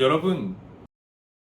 여러분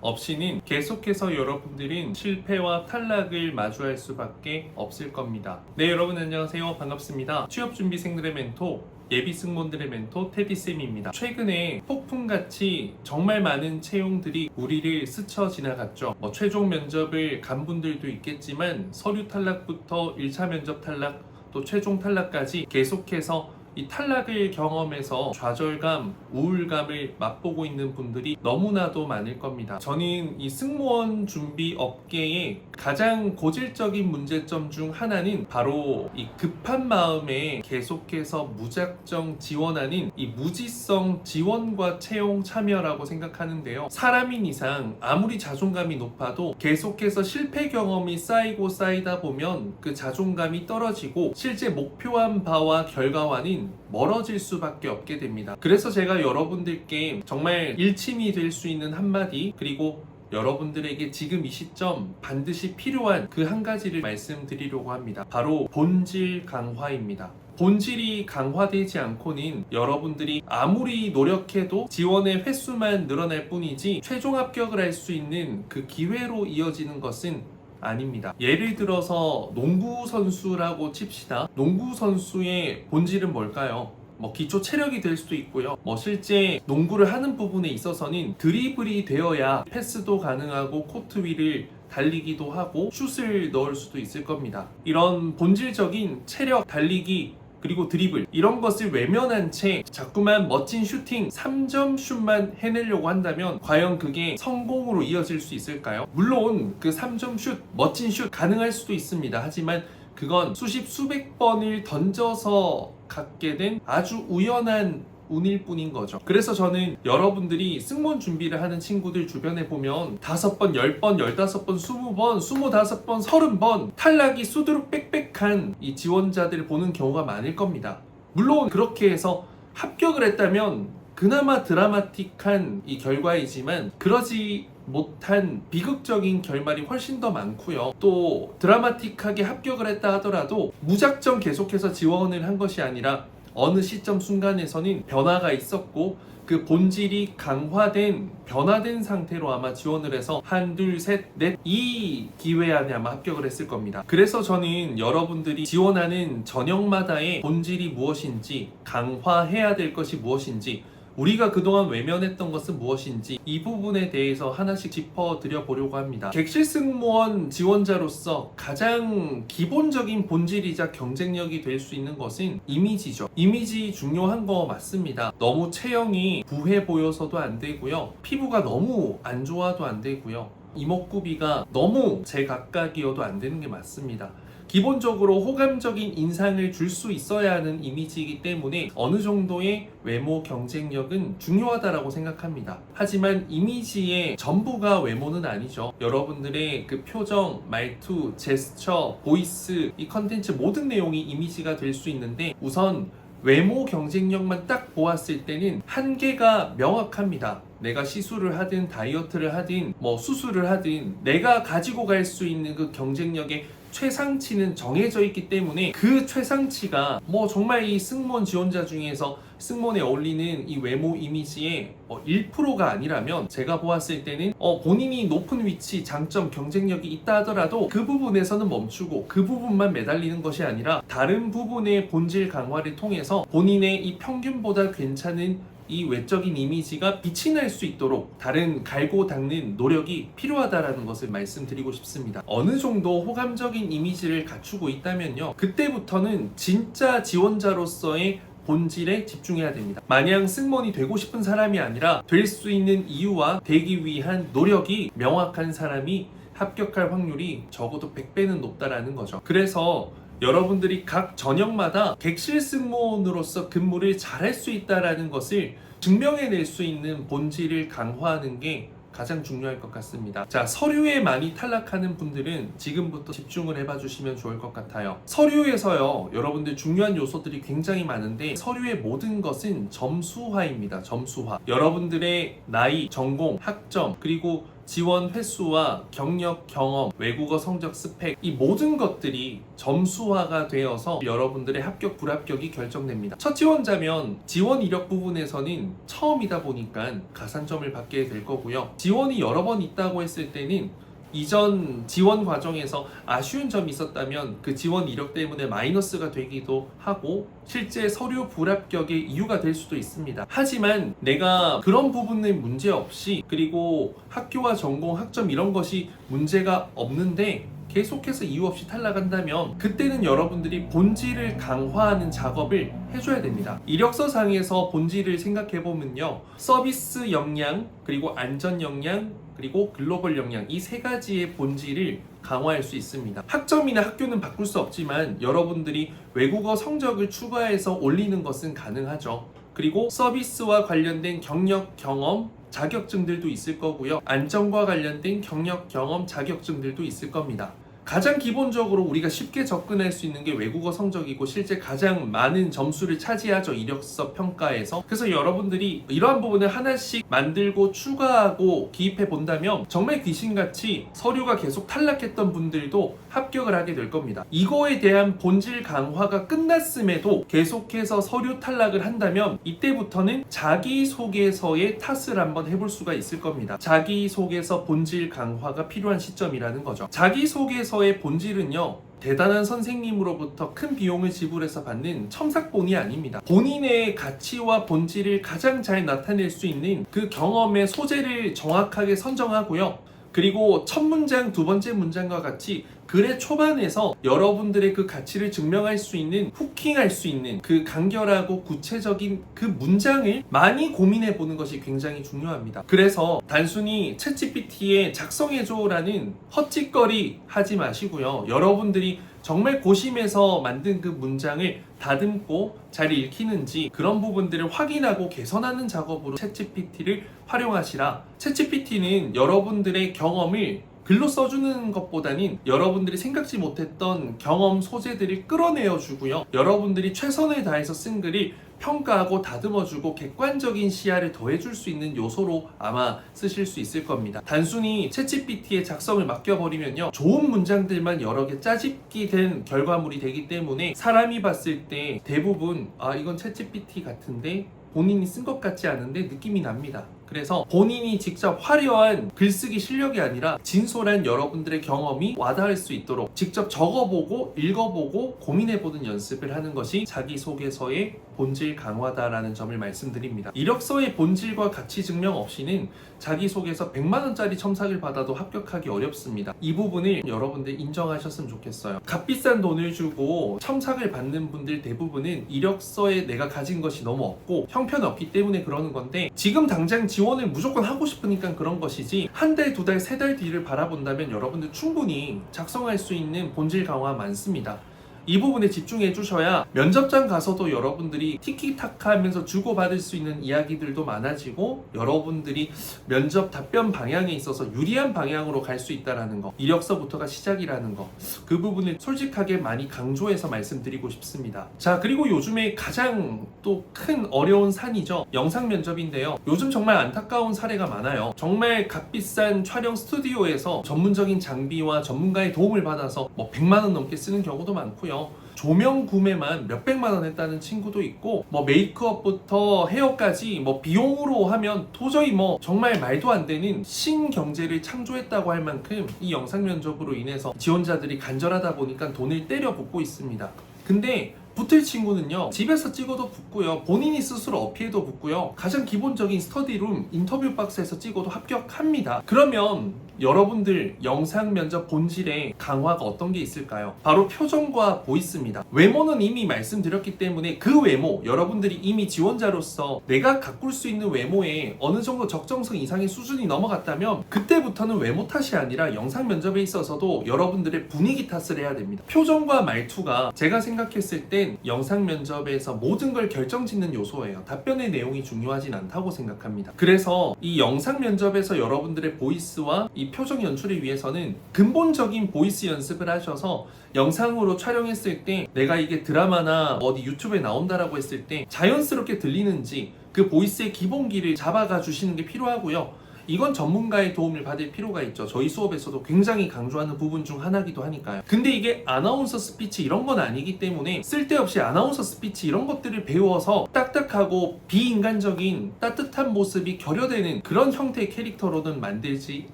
없이는 계속해서 여러분들은 실패와 탈락을 마주할 수밖에 없을 겁니다. 네, 여러분 안녕하세요. 반갑습니다. 취업준비생들의 멘토, 예비 승무원들의 멘토 테디쌤입니다. 최근에 폭풍같이 정말 많은 채용들이 우리를 스쳐 지나갔죠. 뭐 최종 면접을 간 분들도 있겠지만 서류 탈락부터 1차 면접 탈락, 또 최종 탈락까지 계속해서 이 탈락을 경험해서 좌절감, 우울감을 맛보고 있는 분들이 너무나도 많을 겁니다. 저는 이 승무원 준비 업계의 가장 고질적인 문제점 중 하나는 바로 이 급한 마음에 계속해서 무작정 지원하는 이 무지성 지원과 채용 참여라고 생각하는데요. 사람인 이상 아무리 자존감이 높아도 계속해서 실패 경험이 쌓이고 쌓이다 보면 그 자존감이 떨어지고 실제 목표한 바와 결과와는 멀어질 수밖에 없게 됩니다. 그래서 제가 여러분들께 정말 일침이 될 수 있는 한마디 그리고 여러분들에게 지금 이 시점 반드시 필요한 그 한 가지를 말씀드리려고 합니다. 바로 본질 강화입니다. 본질이 강화되지 않고는 여러분들이 아무리 노력해도 지원의 횟수만 늘어날 뿐이지 최종 합격을 할 수 있는 그 기회로 이어지는 것은 아닙니다. 예를 들어서 농구 선수라고 칩시다. 농구 선수의 본질은 뭘까요? 뭐 기초 체력이 될 수도 있고요. 뭐 실제 농구를 하는 부분에 있어서는 드리블이 되어야 패스도 가능하고 코트 위를 달리기도 하고 슛을 넣을 수도 있을 겁니다. 이런 본질적인 체력, 달리기, 그리고 드리블 이런 것을 외면한 채 자꾸만 멋진 슈팅 3점 슛만 해내려고 한다면 과연 그게 성공으로 이어질 수 있을까요? 물론 그 3점 슛 멋진 슛 가능할 수도 있습니다. 하지만 그건 수십 수백 번을 던져서 갖게 된 아주 우연한 운일 뿐인 거죠. 그래서 저는 여러분들이 승무원 준비를 하는 친구들 주변에 보면 다섯 번, 열 번, 열다섯 번, 스무 번, 스무다섯 번, 서른 번 탈락이 수두룩 빽빽한 이 지원자들을 보는 경우가 많을 겁니다. 물론 그렇게 해서 합격을 했다면 그나마 드라마틱한 이 결과이지만 그러지 못한 비극적인 결말이 훨씬 더 많고요. 또 드라마틱하게 합격을 했다 하더라도 무작정 계속해서 지원을 한 것이 아니라 어느 시점 순간에서는 변화가 있었고 그 본질이 강화된 변화된 상태로 아마 지원을 해서 한, 둘, 셋, 넷 이 기회 안에 아마 합격을 했을 겁니다. 그래서 저는 여러분들이 지원하는 전형마다의 본질이 무엇인지 강화해야 될 것이 무엇인지 우리가 그동안 외면했던 것은 무엇인지 이 부분에 대해서 하나씩 짚어드려 보려고 합니다. 객실 승무원 지원자로서 가장 기본적인 본질이자 경쟁력이 될 수 있는 것은 이미지죠. 이미지 중요한 거 맞습니다. 너무 체형이 부해 보여서도 안 되고요. 피부가 너무 안 좋아도 안 되고요. 이목구비가 너무 제각각이어도 안 되는 게 맞습니다. 기본적으로 호감적인 인상을 줄 수 있어야 하는 이미지이기 때문에 어느 정도의 외모 경쟁력은 중요하다라고 생각합니다. 하지만 이미지의 전부가 외모는 아니죠. 여러분들의 그 표정, 말투, 제스처, 보이스, 이 컨텐츠 모든 내용이 이미지가 될 수 있는데 우선 외모 경쟁력만 딱 보았을 때는 한계가 명확합니다. 내가 시술을 하든 다이어트를 하든 뭐 수술을 하든 내가 가지고 갈 수 있는 그 경쟁력의 최상치는 정해져 있기 때문에 그 최상치가 뭐 정말 이 승무원 지원자 중에서 승무원에 어울리는 이 외모 이미지의 어 1%가 아니라면 제가 보았을 때는 어 본인이 높은 위치, 장점, 경쟁력이 있다 하더라도 그 부분에서는 멈추고 그 부분만 매달리는 것이 아니라 다른 부분의 본질 강화를 통해서 본인의 이 평균보다 괜찮은 이 외적인 이미지가 빛이 날 수 있도록 다른 갈고 닦는 노력이 필요하다라는 것을 말씀드리고 싶습니다. 어느 정도 호감적인 이미지를 갖추고 있다면요. 그때부터는 진짜 지원자로서의 본질에 집중해야 됩니다. 마냥 승무원이 되고 싶은 사람이 아니라 될 수 있는 이유와 되기 위한 노력이 명확한 사람이 합격할 확률이 적어도 100배는 높다라는 거죠. 그래서 여러분들이 각 전형마다 객실 승무원으로서 근무를 잘할 수 있다라는 것을 증명해낼 수 있는 본질을 강화하는 게 가장 중요할 것 같습니다. 자, 서류에 많이 탈락하는 분들은 지금부터 집중을 해봐 주시면 좋을 것 같아요. 서류에서요, 여러분들 중요한 요소들이 굉장히 많은데, 서류의 모든 것은 점수화입니다. 점수화. 여러분들의 나이, 전공, 학점, 그리고 지원 횟수와 경력, 경험, 외국어 성적 스펙 이 모든 것들이 점수화가 되어서 여러분들의 합격, 불합격이 결정됩니다. 첫 지원자면 지원 이력 부분에서는 처음이다 보니까 가산점을 받게 될 거고요. 지원이 여러 번 있다고 했을 때는 이전 지원 과정에서 아쉬운 점이 있었다면 그 지원 이력 때문에 마이너스가 되기도 하고 실제 서류 불합격의 이유가 될 수도 있습니다. 하지만 내가 그런 부분은 문제 없이 그리고 학교와 전공 학점 이런 것이 문제가 없는데 계속해서 이유 없이 탈락한다면 그때는 여러분들이 본질을 강화하는 작업을 해줘야 됩니다. 이력서 상에서 본질을 생각해 보면요. 서비스 역량, 그리고 안전 역량, 그리고 글로벌 역량 이 세 가지의 본질을 강화할 수 있습니다. 학점이나 학교는 바꿀 수 없지만 여러분들이 외국어 성적을 추가해서 올리는 것은 가능하죠. 그리고 서비스와 관련된 경력, 경험, 자격증들도 있을 거고요. 안전과 관련된 경력, 경험, 자격증들도 있을 겁니다. 가장 기본적으로 우리가 쉽게 접근할 수 있는 게 외국어 성적이고 실제 가장 많은 점수를 차지하죠 이력서 평가에서. 그래서 여러분들이 이러한 부분을 하나씩 만들고 추가하고 기입해 본다면 정말 귀신같이 서류가 계속 탈락했던 분들도 합격을 하게 될 겁니다. 이거에 대한 본질 강화가 끝났음에도 계속해서 서류 탈락을 한다면 이때부터는 자기소개서의 탓을 한번 해볼 수가 있을 겁니다. 자기소개서 본질 강화가 필요한 시점이라는 거죠. 자기소개서 의 본질은요 대단한 선생님으로부터 큰 비용을 지불해서 받는 첨삭본이 아닙니다. 본인의 가치와 본질을 가장 잘 나타낼 수 있는 그 경험의 소재를 정확하게 선정하고요. 그리고 첫 문장, 두 번째 문장과 같이 글의 초반에서 여러분들의 그 가치를 증명할 수 있는 후킹할 수 있는 그 간결하고 구체적인 그 문장을 많이 고민해 보는 것이 굉장히 중요합니다. 그래서 단순히 챗GPT에 작성해줘라는 헛짓거리 하지 마시고요. 여러분들이 정말 고심해서 만든 그 문장을 다듬고 잘 읽히는지 그런 부분들을 확인하고 개선하는 작업으로 챗GPT를 활용하시라. 챗GPT는 여러분들의 경험을 글로 써주는 것보다는 여러분들이 생각지 못했던 경험 소재들을 끌어내어 주고요. 여러분들이 최선을 다해서 쓴 글이 평가하고 다듬어주고 객관적인 시야를 더해줄 수 있는 요소로 아마 쓰실 수 있을 겁니다. 단순히 챗GPT에 작성을 맡겨버리면요. 좋은 문장들만 여러 개 짜집기 된 결과물이 되기 때문에 사람이 봤을 때 대부분 아 이건 챗GPT 같은데 본인이 쓴 것 같지 않은데 느낌이 납니다. 그래서 본인이 직접 화려한 글쓰기 실력이 아니라 진솔한 여러분들의 경험이 와닿을 수 있도록 직접 적어보고 읽어보고 고민해보는 연습을 하는 것이 자기소개서의 본질 강화다라는 점을 말씀드립니다. 이력서의 본질과 가치 증명 없이는 자기소개서 100만원짜리 첨삭을 받아도 합격하기 어렵습니다. 이 부분을 여러분들 인정하셨으면 좋겠어요. 값비싼 돈을 주고 첨삭을 받는 분들 대부분은 이력서에 내가 가진 것이 너무 없고 형편없기 때문에 그러는 건데 지금 당장 지원을 무조건 하고 싶으니까 그런 것이지 한 달, 두 달, 세 달 뒤를 바라본다면 여러분들 충분히 작성할 수 있는 본질 강화 많습니다. 이 부분에 집중해 주셔야 면접장 가서도 여러분들이 티키타카 하면서 주고받을 수 있는 이야기들도 많아지고 여러분들이 면접 답변 방향에 있어서 유리한 방향으로 갈 수 있다라는 거 이력서부터가 시작이라는 거 그 부분을 솔직하게 많이 강조해서 말씀드리고 싶습니다. 자 그리고 요즘에 가장 또 큰 어려운 산이죠. 영상 면접인데요. 요즘 정말 안타까운 사례가 많아요. 정말 값비싼 촬영 스튜디오에서 전문적인 장비와 전문가의 도움을 받아서 뭐 100만 원 넘게 쓰는 경우도 많고요 조명 구매만 몇백만 원 했다는 친구도 있고 뭐 메이크업부터 헤어까지 뭐 비용으로 하면 도저히 뭐 정말 말도 안 되는 신경제를 창조했다고 할 만큼 이 영상 면접으로 인해서 지원자들이 간절하다 보니까 돈을 때려 붓고 있습니다. 근데 붙을 친구는요 집에서 찍어도 붙고요 본인이 스스로 어피해도 붙고요 가장 기본적인 스터디룸 인터뷰 박스에서 찍어도 합격합니다. 그러면 여러분들 영상 면접 본질에 강화가 어떤 게 있을까요? 바로 표정과 보이스입니다. 외모는 이미 말씀드렸기 때문에 그 외모 여러분들이 이미 지원자로서 내가 가꿀 수 있는 외모에 어느 정도 적정성 이상의 수준이 넘어갔다면 그때부터는 외모 탓이 아니라 영상 면접에 있어서도 여러분들의 분위기 탓을 해야 됩니다. 표정과 말투가 제가 생각했을 땐 영상 면접에서 모든 걸 결정짓는 요소예요. 답변의 내용이 중요하진 않다고 생각합니다. 그래서 이 영상 면접에서 여러분들의 보이스와 이 표정 연출을 위해서는 근본적인 보이스 연습을 하셔서 영상으로 촬영했을 때 내가 이게 드라마나 어디 유튜브에 나온다라고 했을 때 자연스럽게 들리는지 그 보이스의 기본기를 잡아가 주시는 게 필요하고요. 이건 전문가의 도움을 받을 필요가 있죠. 저희 수업에서도 굉장히 강조하는 부분 중 하나기도 하니까요. 근데 이게 아나운서 스피치 이런 건 아니기 때문에 쓸데없이 아나운서 스피치 이런 것들을 배워서 딱딱하고 비인간적인 따뜻한 모습이 결여되는 그런 형태의 캐릭터로는 만들지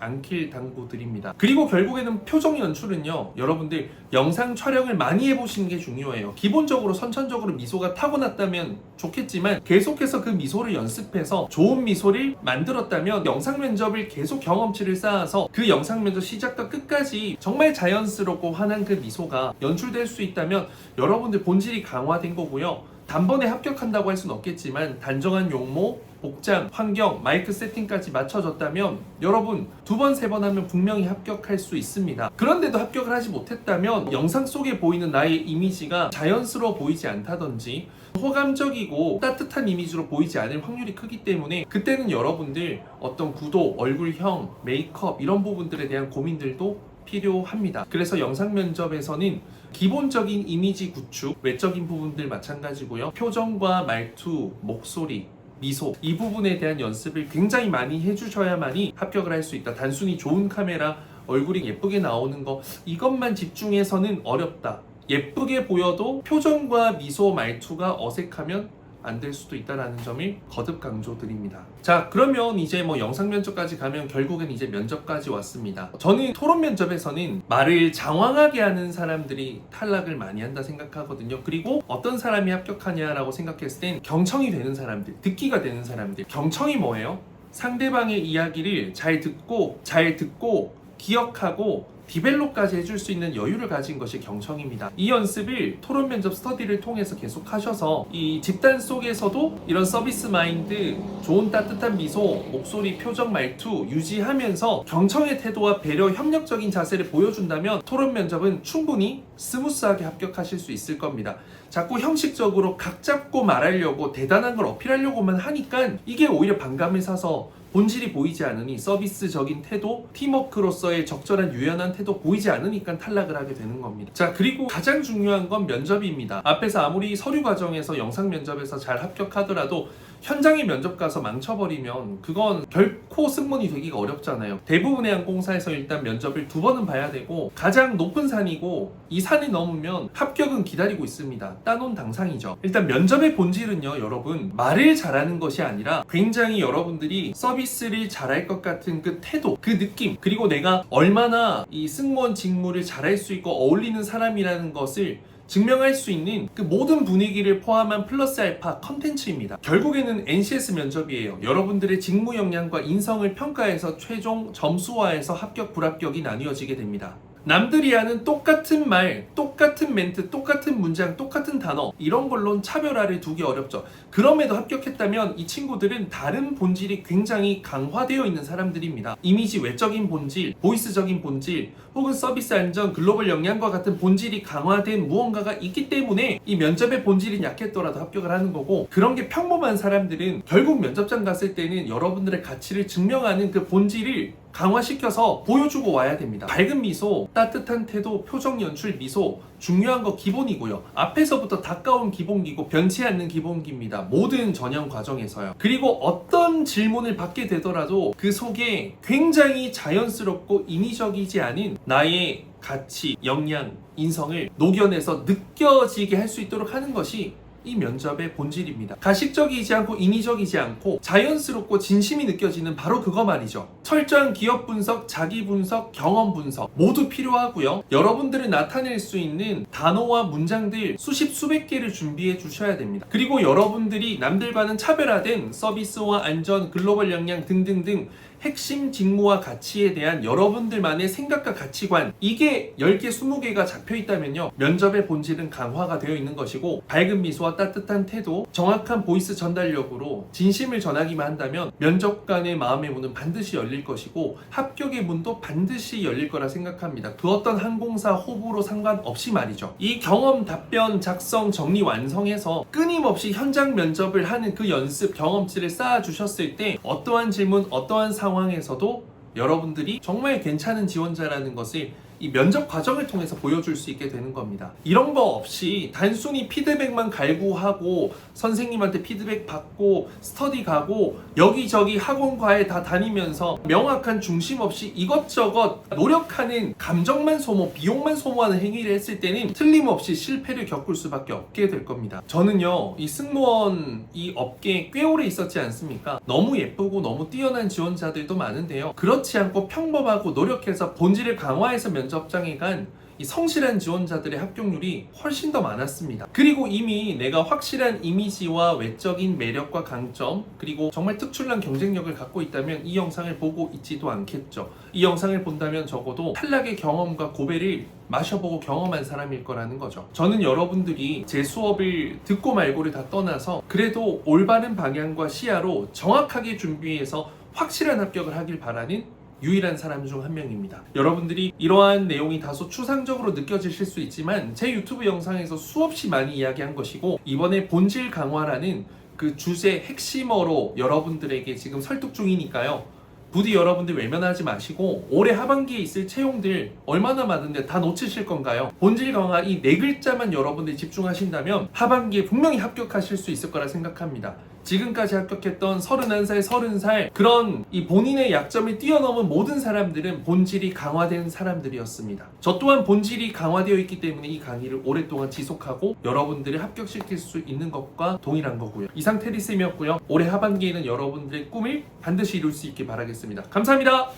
않길 당부드립니다. 그리고 결국에는 표정 연출은요, 여러분들 영상 촬영을 많이 해보시는 게 중요해요. 기본적으로 선천적으로 미소가 타고났다면 좋겠지만 계속해서 그 미소를 연습해서 좋은 미소를 만들었다면 영상 면접을 계속 경험치를 쌓아서 그 영상 면접 시작과 끝까지 정말 자연스럽고 환한 그 미소가 연출될 수 있다면 여러분들 본질이 강화된 거고요. 단번에 합격한다고 할 수는 없겠지만 단정한 용모, 복장, 환경, 마이크 세팅까지 맞춰졌다면 여러분 두 번, 세 번 하면 분명히 합격할 수 있습니다. 그런데도 합격을 하지 못했다면 영상 속에 보이는 나의 이미지가 자연스러워 보이지 않다든지 호감적이고 따뜻한 이미지로 보이지 않을 확률이 크기 때문에 그때는 여러분들 어떤 구도, 얼굴형, 메이크업 이런 부분들에 대한 고민들도 필요합니다. 그래서 영상 면접에서는 기본적인 이미지 구축, 외적인 부분들 마찬가지고요. 표정과 말투, 목소리, 미소 이 부분에 대한 연습을 굉장히 많이 해주셔야만이 합격을 할 수 있다. 단순히 좋은 카메라, 얼굴이 예쁘게 나오는 거 이것만 집중해서는 어렵다. 예쁘게 보여도 표정과 미소, 말투가 어색하면 안 될 수도 있다라는 점을 거듭 강조드립니다. 자, 그러면 이제 뭐 영상 면접까지 가면 결국엔 이제 면접까지 왔습니다. 저는 토론 면접에서는 말을 장황하게 하는 사람들이 탈락을 많이 한다 생각하거든요. 그리고 어떤 사람이 합격하냐라고 생각했을 땐 경청이 되는 사람들, 듣기가 되는 사람들. 경청이 뭐예요? 상대방의 이야기를 잘 듣고 잘 듣고 기억하고 디벨롭까지 해줄 수 있는 여유를 가진 것이 경청입니다. 이 연습을 토론 면접 스터디를 통해서 계속 하셔서 이 집단 속에서도 이런 서비스 마인드, 좋은 따뜻한 미소, 목소리, 표정, 말투 유지하면서 경청의 태도와 배려, 협력적인 자세를 보여준다면 토론 면접은 충분히 스무스하게 합격하실 수 있을 겁니다. 자꾸 형식적으로 각 잡고 말하려고 대단한 걸 어필하려고만 하니까 이게 오히려 반감을 사서 본질이 보이지 않으니 서비스적인 태도, 팀워크로서의 적절한 유연한 태도 보이지 않으니까 탈락을 하게 되는 겁니다. 자, 그리고 가장 중요한 건 면접입니다. 앞에서 아무리 서류 과정에서 영상 면접에서 잘 합격하더라도 현장에 면접 가서 망쳐버리면 그건 결코 승무원이 되기가 어렵잖아요. 대부분의 항공사에서 일단 면접을 두 번은 봐야 되고 가장 높은 산이고 이 산을 넘으면 합격은 기다리고 있습니다. 따놓은 당상이죠. 일단 면접의 본질은요, 여러분 말을 잘하는 것이 아니라 굉장히 여러분들이 서비스를 잘할 것 같은 그 태도, 그 느낌, 그리고 내가 얼마나 이 승무원 직무를 잘할 수 있고 어울리는 사람이라는 것을 증명할 수 있는 그 모든 분위기를 포함한 플러스 알파 컨텐츠입니다. 결국에는 NCS 면접이에요. 여러분들의 직무 역량과 인성을 평가해서 최종 점수화해서 합격, 불합격이 나뉘어지게 됩니다. 남들이 하는 똑같은 말, 똑같은 멘트, 똑같은 문장, 똑같은 단어 이런 걸로는 차별화를 두기 어렵죠. 그럼에도 합격했다면 이 친구들은 다른 본질이 굉장히 강화되어 있는 사람들입니다. 이미지 외적인 본질, 보이스적인 본질, 혹은 서비스 안전, 글로벌 역량과 같은 본질이 강화된 무언가가 있기 때문에 이 면접의 본질이 약했더라도 합격을 하는 거고 그런 게 평범한 사람들은 결국 면접장 갔을 때는 여러분들의 가치를 증명하는 그 본질을 강화시켜서 보여주고 와야 됩니다. 밝은 미소, 따뜻한 태도, 표정 연출, 미소 중요한 거 기본이고요. 앞에서부터 가까운 기본기고 변치 않는 기본기입니다. 모든 전형 과정에서요. 그리고 어떤 질문을 받게 되더라도 그 속에 굉장히 자연스럽고 인위적이지 않은 나의 가치, 역량, 인성을 녹여내서 느껴지게 할 수 있도록 하는 것이 이 면접의 본질입니다. 가식적이지 않고 인위적이지 않고 자연스럽고 진심이 느껴지는 바로 그거 말이죠. 철저한 기업 분석, 자기 분석, 경험 분석 모두 필요하고요. 여러분들을 나타낼 수 있는 단어와 문장들 수십 수백 개를 준비해 주셔야 됩니다. 그리고 여러분들이 남들과는 차별화된 서비스와 안전, 글로벌 역량 등등등 핵심 직무와 가치에 대한 여러분들만의 생각과 가치관 이게 10개, 20개가 잡혀 있다면요. 면접의 본질은 강화가 되어 있는 것이고 밝은 미소와 따뜻한 태도, 정확한 보이스 전달력으로 진심을 전하기만 한다면 면접관의 마음의 문은 반드시 열릴 것이고 합격의 문도 반드시 열릴 거라 생각합니다. 그 어떤 항공사 호불호 상관없이 말이죠. 이 경험, 답변, 작성, 정리, 완성해서 끊임없이 현장 면접을 하는 그 연습, 경험치를 쌓아 주셨을 때 어떠한 질문, 어떠한 상황에서도 여러분들이 정말 괜찮은 지원자라는 것을 이 면접 과정을 통해서 보여줄 수 있게 되는 겁니다. 이런 거 없이 단순히 피드백만 갈구하고 선생님한테 피드백 받고 스터디 가고 여기저기 학원과에 다 다니면서 명확한 중심 없이 이것저것 노력하는 감정만 소모, 비용만 소모하는 행위를 했을 때는 틀림없이 실패를 겪을 수밖에 없게 될 겁니다. 저는요, 이 승무원 이 업계에 꽤 오래 있었지 않습니까? 너무 예쁘고 너무 뛰어난 지원자들도 많은데요. 그렇지 않고 평범하고 노력해서 본질을 강화해서 면 접장에 간 이 성실한 지원자들의 합격률이 훨씬 더 많았습니다. 그리고 이미 내가 확실한 이미지와 외적인 매력과 강점, 그리고 정말 특출난 경쟁력을 갖고 있다면 이 영상을 보고 있지도 않겠죠. 이 영상을 본다면 적어도 탈락의 경험과 고배를 마셔보고 경험한 사람일 거라는 거죠. 저는 여러분들이 제 수업을 듣고 말고를 다 떠나서 그래도 올바른 방향과 시야로 정확하게 준비해서 확실한 합격을 하길 바라는 유일한 사람 중 한 명입니다. 여러분들이 이러한 내용이 다소 추상적으로 느껴지실 수 있지만 제 유튜브 영상에서 수없이 많이 이야기한 것이고 이번에 본질 강화라는 그 주제 핵심어로 여러분들에게 지금 설득 중이니까요. 부디 여러분들 외면하지 마시고 올해 하반기에 있을 채용들 얼마나 많은데 다 놓치실 건가요? 본질 강화 이 네 글자만 여러분들이 집중하신다면 하반기에 분명히 합격하실 수 있을 거라 생각합니다. 지금까지 합격했던 31살, 30살 그런 이 본인의 약점을 뛰어넘은 모든 사람들은 본질이 강화된 사람들이었습니다. 저 또한 본질이 강화되어 있기 때문에 이 강의를 오랫동안 지속하고 여러분들을 합격시킬 수 있는 것과 동일한 거고요. 이상 테리쌤이었고요. 올해 하반기에는 여러분들의 꿈을 반드시 이룰 수 있게 바라겠습니다. 감사합니다.